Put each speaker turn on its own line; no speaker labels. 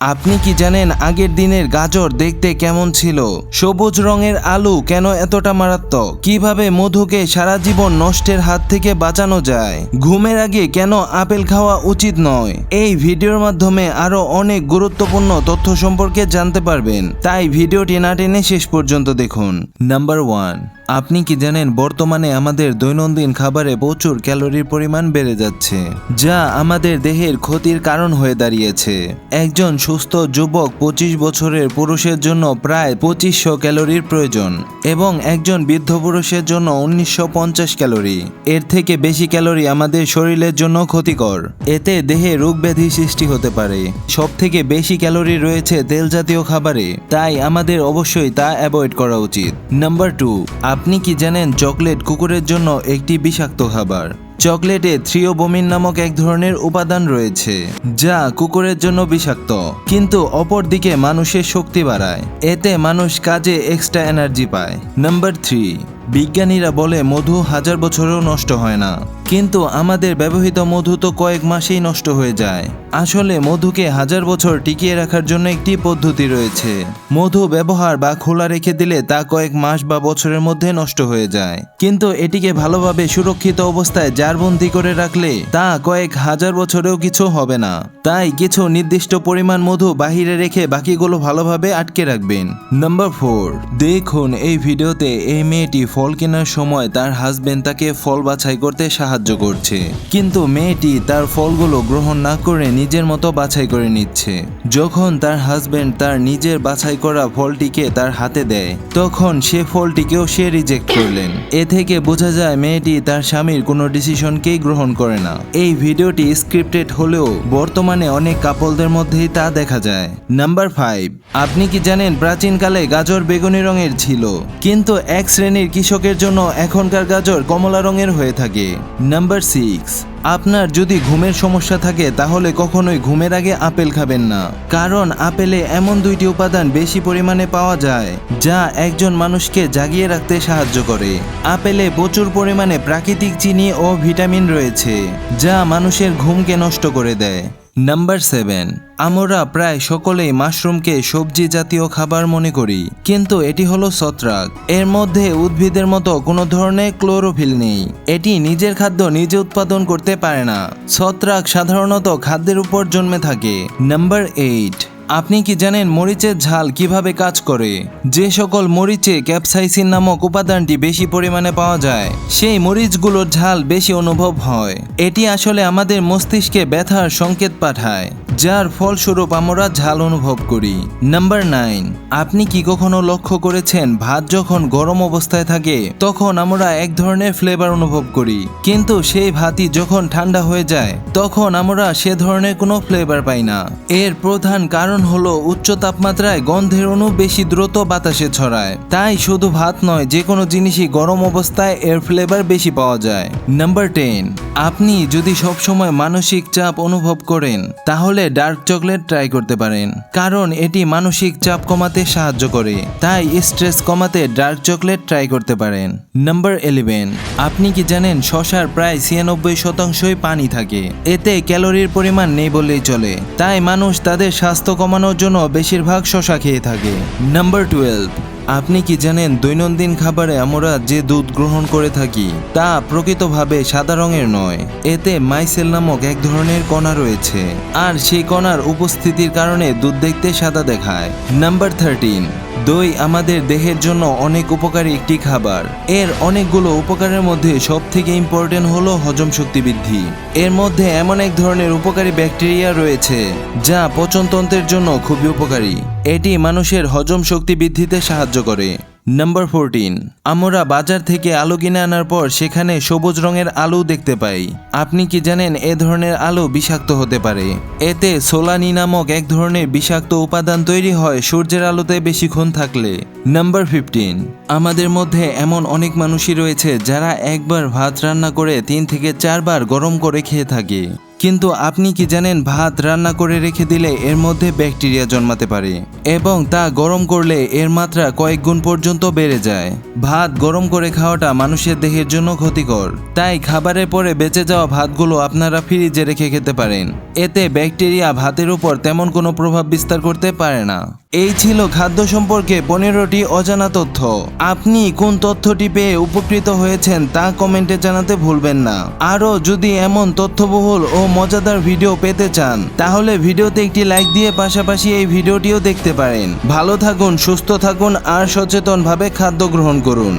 আপনি কি জানেন আগের দিনের গাজর দেখতে কেমন ছিল? সবুজ রঙের আলু কেন এতটা মারাত্মক? কীভাবে মধুকে সারা জীবন নষ্টের হাত থেকে বাঁচানো যায়? ঘুমের আগে কেন আপেল খাওয়া উচিত নয়? এই ভিডিওর মাধ্যমে আরও অনেক গুরুত্বপূর্ণ তথ্য সম্পর্কে জানতে পারবেন। তাই ভিডিওটি না টেনে শেষ পর্যন্ত দেখুন। Number one. আপনি কি জানেন বর্তমানে আমাদের দৈনন্দিন খাবারে প্রচুর ক্যালোরির পরিমাণ বেড়ে যাচ্ছে, যা আমাদের দেহের ক্ষতির কারণ হয়ে দাঁড়িয়েছে। একজন সুস্থ যুবক পঁচিশ বছরের পুরুষের জন্য প্রায় পঁচিশশো ক্যালোরির প্রয়োজন এবং একজন বৃদ্ধ পুরুষের জন্য উনিশশো পঞ্চাশ ক্যালোরি। এর থেকে বেশি ক্যালোরি আমাদের শরীরের জন্য ক্ষতিকর। এতে দেহে রোগ ব্যাধি সৃষ্টি হতে পারে। সব থেকে বেশি ক্যালোরি রয়েছে তেল জাতীয় খাবারে, তাই আমাদের অবশ্যই তা অ্যাভয়েড করা উচিত। নাম্বার টু আপনি কি জানেন চকলেট কুকুরের জন্য একটি বিষাক্ত খাবার? চকলেটে থ্রিওবোমিন নামক এক ধরনের উপাদান রয়েছে, যা কুকুরের জন্য বিষাক্ত, কিন্তু অপরদিকে মানুষের শক্তি বাড়ায়। এতে মানুষ কাজে এক্সট্রা এনার্জি পায়। নাম্বার থ্রি বিজ্ঞানীরা বলে মধু হাজার বছরেও নষ্ট হয় না। কিন্তু আমাদের ব্যবহৃত মধু তো কয়েক মাসেই নষ্ট হয়ে যায়। আসলে মধুকে হাজার বছর টিকিয়ে রাখার জন্য একটি পদ্ধতি রয়েছে। মধু ব্যবহার বা খোলা রেখে দিলে তা কয়েক মাস বা বছরের মধ্যে নষ্ট হয়ে যায়। কিন্তু এটিকে ভালোভাবে সুরক্ষিত অবস্থায় জারবন্দি করে রাখলে তা কয়েক হাজার বছরেও কিছু হবে না। তাই কিছু নির্দিষ্ট পরিমাণ মধু বাহিরে রেখে বাকিগুলো ভালোভাবে আটকে রাখবেন। নাম্বার ফোর, দেখুন এই ভিডিওতে এই মেয়েটি ফল কেনার সময় তার হাজবেন্ড তাকে ফল বাছাই করতে সাহায্য করছে। কিন্তু মেয়েটি তার ফলগুলো গ্রহণ না করে নিজের মতো বাছাই করে নিচ্ছে। যখন তার হাজবেন্ড তার নিজের বাছাই করা ফলটিকে তার হাতে দেয়, তখন সে ফলটিকেও সে রিজেক্ট করলেন। এ থেকে বোঝা যায় মেয়েটি তার স্বামীর কোনো ডিসিশনকেই গ্রহণ করে না। এই ভিডিওটি স্ক্রিপ্টেড হলেও বর্তমানে অনেক কাপলদের মধ্যেই তা দেখা যায়। নাম্বার ফাইভ আপনি কি জানেন প্রাচীনকালে গাজর বেগুনি রঙের ছিল? কিন্তু এক শ্রেণির কৃষকের জন্য এখনকার গাজর কমলা রঙের হয়ে থাকে। নাম্বার সিক্স আপনার যদি ঘুমের সমস্যা থাকে, তাহলে কখনোই ঘুমের আগে আপেল খাবেন না। কারণ আপেলে এমন দুইটি উপাদান বেশি পরিমাণে পাওয়া যায়, যা একজন মানুষকে জাগিয়ে রাখতে সাহায্য করে। আপেলে প্রচুর পরিমাণে প্রাকৃতিক চিনি ও ভিটামিন রয়েছে, যা মানুষের ঘুমকে নষ্ট করে দেয়। নাম্বার সেভেন আমরা প্রায় সকলেই মাশরুমকে সবজি জাতীয় খাবার মনে করি, কিন্তু এটি হলো ছত্রাক। এর মধ্যে উদ্ভিদের মতো কোনো ধরনের ক্লোরোফিল নেই। এটি নিজের খাদ্য নিজে উৎপাদন করতে পারে না। ছত্রাক সাধারণত খাদ্যের উপর জন্মে থাকে। নাম্বার এইট আপনি কি জানেন মরিচের ঝাল কীভাবে কাজ করে? যে সকল মরিচে ক্যাপসাইসিন নামক উপাদানটি বেশি পরিমাণে পাওয়া যায়, সেই মরিচগুলোর ঝাল বেশি অনুভব হয়। এটি আসলে আমাদের মস্তিষ্কে ব্যথার সংকেত পাঠায়। যার ফলস্বরূপ আমরা ঝাল অনুভব করি। নাম্বার নাইন আপনি কি কখনো লক্ষ্য করেছেন ভাত যখন গরম অবস্থায় থাকে, তখন আমরা এক ধরনের ফ্লেভার অনুভব করি। কিন্তু সেই ভাতই যখন ঠান্ডা হয়ে যায়, তখন আমরা সে ধরনের কোনো ফ্লেভার পাই না। এর প্রধান কারণ হলো উচ্চ তাপমাত্রায় গন্ধের অণু বেশি দ্রুত বাতাসে ছড়ায়। তাই শুধু ভাত নয় যে কোনো জিনিসই গরম অবস্থায় এর ফ্লেভার বেশি পাওয়া যায়। নাম্বার টেন আপনি যদি সবসময় মানসিক চাপ অনুভব করেন, তাহলে ডার্ক চকলেট ট্রাই করতে পারেন। কারণ এটি মানসিক চাপ কমাতে সাহায্য করে, তাই স্ট্রেস কমাতে ডার্ক চকলেট ট্রাই করতে পারেন। নাম্বার ইলেভেন আপনি কি জানেন শশার প্রায় ছিয়ানব্বই শতাংশই পানি থাকে? এতে ক্যালোরির পরিমাণ নেই বললেই চলে। তাই মানুষ তাদের স্বাস্থ্য কমানোর জন্য বেশিরভাগ শশা খেয়ে থাকে। নাম্বার টুয়েলভ আপনি কি জানেন দৈনন্দিন খাবারে আমরা যে দুধ গ্রহণ করে থাকি, তা প্রকৃতভাবে সাদা রঙের নয়? এতে মাইসেল নামক এক ধরনের কণা রয়েছে। আর সেই কণার উপস্থিতির কারণে দুধ দেখতে সাদা দেখায়। নাম্বার থার্টিন দই আমাদের দেহের জন্য অনেক উপকারী একটি খাবার। এর অনেকগুলো উপকারের মধ্যে সব থেকে ইম্পর্টেন্ট হলো হজম শক্তি বৃদ্ধি। এর মধ্যে এমন এক ধরনের উপকারী ব্যাকটেরিয়া রয়েছে, যা পচনতন্ত্রের জন্য খুবই উপকারী। এটি মানুষের হজম শক্তি বৃদ্ধিতে সাহায্য করে। নাম্বার ফোরটিন আমরা বাজার থেকে আলু কিনে আনার পর সেখানে সবুজ রঙের আলু দেখতে পাই। আপনি কি জানেন এ ধরনের আলু বিষাক্ত হতে পারে? এতে সোলানি নামক এক ধরনের বিষাক্ত উপাদান তৈরি হয় সূর্যের আলোতে বেশিক্ষণ থাকলে। নাম্বার ফিফটিন আমাদের মধ্যে এমন অনেক মানুষই রয়েছে যারা একবার ভাত রান্না করে তিন থেকে চারবার গরম করে খেয়ে থাকে। কিন্তু আপনি কি জানেন ভাত রান্না করে রেখে দিলে এর মধ্যে ব্যাকটেরিয়া জন্মাতে পারে এবং তা গরম করলে এর মাত্রা কয়েক গুণ পর্যন্ত বেড়ে যায়। ভাত গরম করে খাওয়াটা মানুষের দেহের জন্য ক্ষতিকর। তাই খাবারের পরে বেঁচে যাওয়া ভাতগুলো আপনারা ফ্রিজে রেখে খেতে পারেন। এতে ব্যাকটেরিয়া ভাতের উপর তেমন কোনো প্রভাব বিস্তার করতে পারে না। এই ছিল খাদ্য সম্পর্কে পনেরোটি অজানা তথ্য। আপনি কোন তথ্যটি পেয়ে উপকৃত হয়েছেন তা কমেন্টে জানাতে ভুলবেন না। আরও যদি এমন তথ্যবহুল ও মজাদার ভিডিও পেতে চান, তাহলে ভিডিওতে একটি লাইক দিয়ে পাশাপাশি এই ভিডিওটিও দেখতে পারেন। ভালো থাকুন, সুস্থ থাকুন আর সচেতনভাবে খাদ্য গ্রহণ করুন।